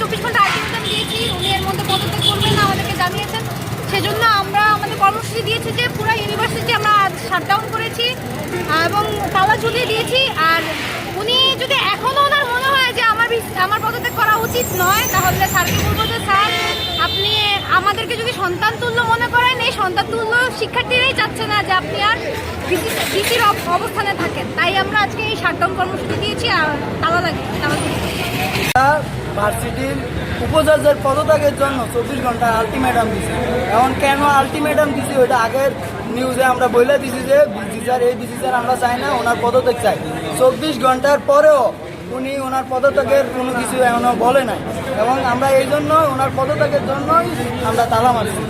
চব্বিশ ঘণ্টা আলটিমেটাম দিয়েছি। উনি এর মধ্যে পদত্যাগ করবেন না আমাদেরকে জানিয়েছেন সেজন্য আমরা আমাদের দিয়েছি যে পুরো ইউনিভার্সিটি আমরা শাটডাউন করেছি এবং তালা ঝুলিয়ে দিয়েছি। আর উনি যদি এখনও ওনার মনে হয় যে আমার আমার পদত্যাগ করা উচিত নয়, তাহলে স্যারকে বলব যে, স্যার, আপনি আমাদেরকে যদি সন্তান তুল্য মনে করেন, এই সন্তান তুল্য শিক্ষার্থীরাই চাচ্ছে না যে আপনি আর ভিসির অবস্থানে থাকেন। তাই আমরা আজকে এই শাটডাউন কর্মসূচি দিয়েছি আর তালা লাগে তালা ভার্সিটির উপাচার্যের পদত্যাগের জন্য চব্বিশ ঘণ্টা আলটিমেটাম দিছে। এখন কেন আলটিমেটাম দিছি ওইটা আগের নিউজে আমরা বলে দিছি যে স্যার এই স্যার আমরা চাই না, ওনার পদত্যাগ চাই। চব্বিশ ঘণ্টার পরেও উনি ওনার পদত্যাগের কোনো কিছু এখনও বলে নাই। এবং আমরা এই জন্য ওনার পদত্যাগের জন্যই আমরা তালা মারছি।